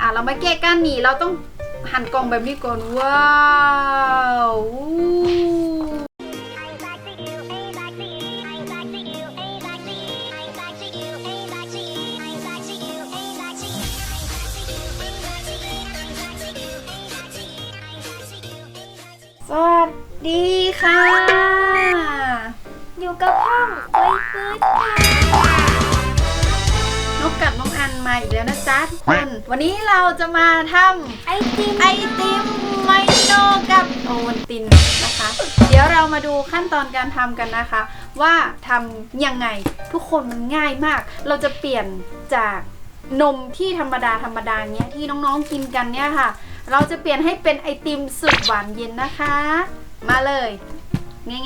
อะเรามาแก้กันหนีเราต้องหั่นกล่องแบบนี้ก่อนว้าวสวัสดีค่ะ อยู่กับห้องไว้ฟื้นค่ะ นกกับน้องอันมาอีกแล้วนะจ๊ะทุกคน วันนี้เราจะมาทำไอติมไอติมไมโนกับโอวันตินนะคะ เดี๋ยวเรามาดูขั้นตอนการทำกันนะคะ ว่าทำยังไงทุกคนมันง่ายมาก เราจะเปลี่ยนจากนมที่ธรรมดาธรรมดาเนี้ยที่น้องๆกินกันเนี่ยค่ะ เราจะเปลี่ยนให้เป็นไอติมสุดหวานเย็นนะคะ มาเลย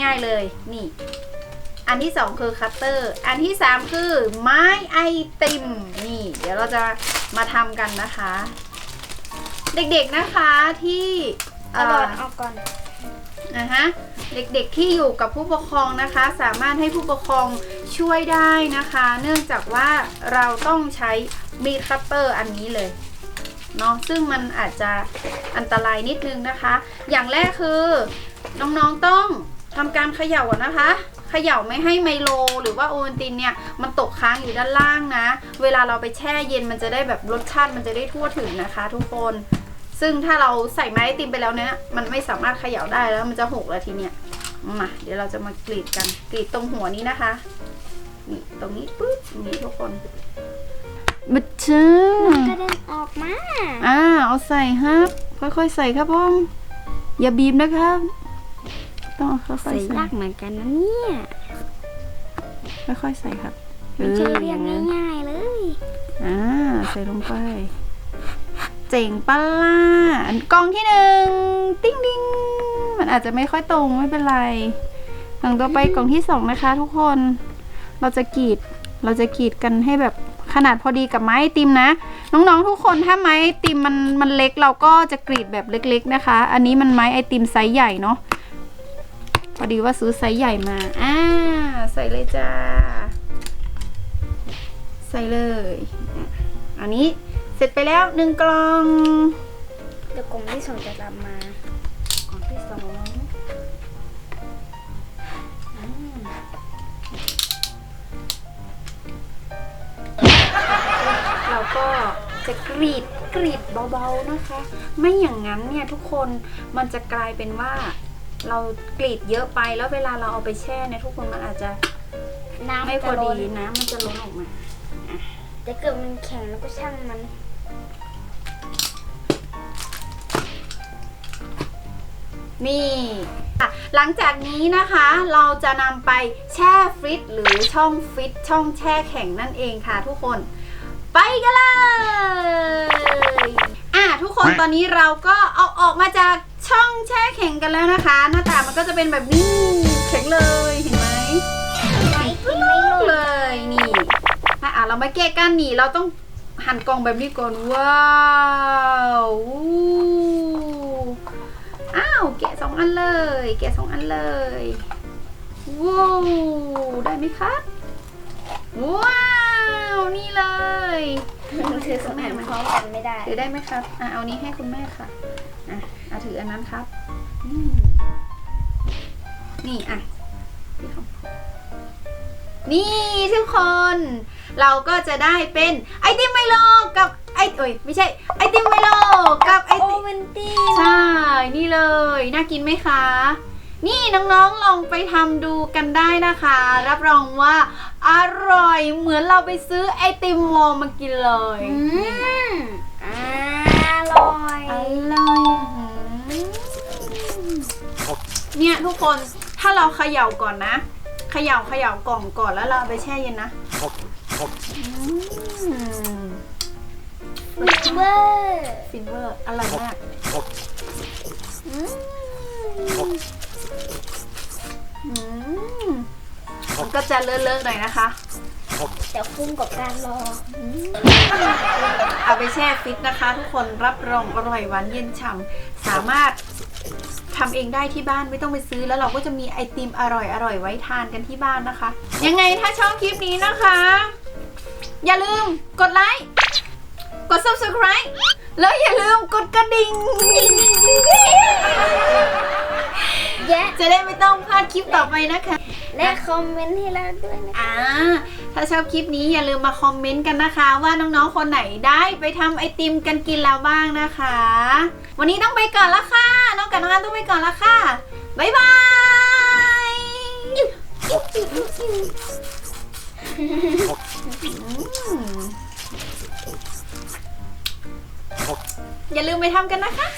ง่าย ๆเลยนี่ อันที่สองคือคัตเตอร์ อันที่สามคือไม้ไอติม นี่ เดี๋ยวเราจะมาทำกันนะคะ เด็กๆนะคะที่เอาเอ่หลออดออกก่อนนะฮะเด็กๆที่อยู่กับผู้ปกครองนะคะ สามารถให้ผู้ปกครองช่วยได้นะคะ เนื่องจากว่าเราต้องใช้มีดคัตเตอร์อันนี้เลยเนาะซึ่งมันอาจจะอันตรายนิดนึงนะคะ อย่างแรกคือ น้องๆต้องทำการเขย่าก่อนนะคะ เขย่าไม่ให้ไมโล หรือว่าโอวัลตินเนี่ยมันตกค้างอยู่ด้านล่างนะ เวลาเราไปแช่เย็นมันจะได้แบบรสชาติมันจะได้ทั่วถึงนะคะ ทุกคน ซึ่งถ้าเราใส่ไม้ไอติมไปแล้วเนี่ยมันไม่สามารถเขย่าได้แล้วมันจะหกแล้วทีเนี้ยมาเดี๋ยวเราจะมากรีดกันกรีดตรงหัวนี้นะคะนี่ตรงนี้ปึ๊บนี่ทุกคนบัดชื่กระเด็นออกมา อ่าเอาใส่ครับ ค่อยๆใส่ครับผมอย่าบีบนะครับ ต้องเอาค่อยๆใส่ใส่ยากเหมือนกันนะเนี่ย ค่อยๆใส่ครับไม่ใช่เรียองนั้นง่ายๆเลย อ่าใส่ลงไป เจ๋งปะล่ะอันกล่องที่หนึ่งติ้งดิ้งมันอาจจะไม่ค่อยตรงไม่เป็นไรหลังต่อไปกล่องที่สองนะคะ ทุกคน เราจะกรีดเราจะกรีดกันให้แบบขนาดพอดีกับไม้ไอติมนะ น้องๆทุกคนถ้าไม้ไอติมมันมันเล็กเราก็จะกรีดแบบเล็ก ๆนะคะ อันนี้มันไม้ไอติมไซส์ใหญ่เนาะ พอดีว่าซื้อไซส์ใหญ่มา อ่า ใส่เลยจ้า ใส่เลย อันนี้เสร็จไปแล้วหนึ่งกล่อง เดี๋ยวกล่องที่สองจะตามมากล่องที่สองเราก็จะกรีดกรีดเบาๆนะคะ ไม่อย่างนั้นเนี่ยทุกคนมันจะกลายเป็นว่า เรากรีดเยอะไปแล้วเวลาเราเอาไปแช่เนี่ยทุกคนมันอาจจะน้ำไม่พอจะล้ดีนนะมันจะล้นออกมาแต่เกิดมันแข็งแล้วก็ช่างมันนี่อะหลังจากนี้นะคะเราจะนำไปแช่ฟริตหรือช่องฟริตช่องแช่แข็งนั่นเองค่ะทุกคน ไปกันเลย อะทุกคนตอนนี้เราก็เอาออกมาจากช่องแช่แข็งกันแล้วนะคะ หน้าตามันก็จะเป็นแบบนี้แข็งเลยเห็นไหมไอติมไม่หล่นเลยนี่อะอะเรามาแก้กันนี่เราต้องหั่นกล่องแบบนี้ก่อนว้าวอู้อ้าวแกะสองอันเลย แกะสองอันเลยว้าวได้ไหมคะว้าวนี่เลยมัน ถือสมัยมันพร้อมกันไม่ได้ ถือได้ไหมครับอะเอานี้ให้คุณแม่ค่ะอะเอาถืออันนั้นครับอืมนี่อะพี่ของนี่ทุกคน เราก็จะได้เป็นไอติมไมโลกับไอเอ้ยไม่ใช่ไอติมไมโลกับไอโอติมเวนตีใช่ นี่เลย น่ากินไหมคะ นี่น้องๆลองไปทำดูกันได้นะคะ รับรองว่าอร่อยเหมือนเราไปซื้อไอติมวอลมากินเลย อืมอร่อยอร่อยเนี่ยทุกคนถ้าเราเขย่าก่อนนะเขย่าเขย่ากล่องก่อนแล้วเราเอาไปแช่เย็นนะอืมฟิเวอร์ฟินเวอร์อร่อยมาก อืมมันก็จะเลอะๆหน่อยนะคะ แต่คุ้มกับการรอเอาไปแช่ฟิตนะคะ ทุกคนรับรองอร่อยหวานเย็นฉ่ำสามารถทำเองได้ที่บ้านไม่ต้องไปซื้อ แล้วเราก็จะมีไอติมอร่อยอร่อยๆไว้ทานกันที่บ้านนะคะ ยังไงถ้าชอบคลิปนี้นะคะ อย่าลืมกดไลค์กด subscribe แล้วอย่าลืมกดกระดิ่ง แยะ จะได้ไม่ต้องพลาดคลิปต่อไปนะคะ และคอมเมนต์ให้เราด้วยนะอ่า ถ้าชอบคลิปนี้อย่าลืมมาคอมเมนต์กันนะคะ ว่าน้องๆคนไหนได้ไปทำไอติมกันกินแล้วบ้างนะคะ วันนี้ต้องไปก่อนละค่ะ น้องกับน้องอันต้องไปก่อนละค่ะ บ๊ายบายอืมอย่าลืมไปทำกันนะคะ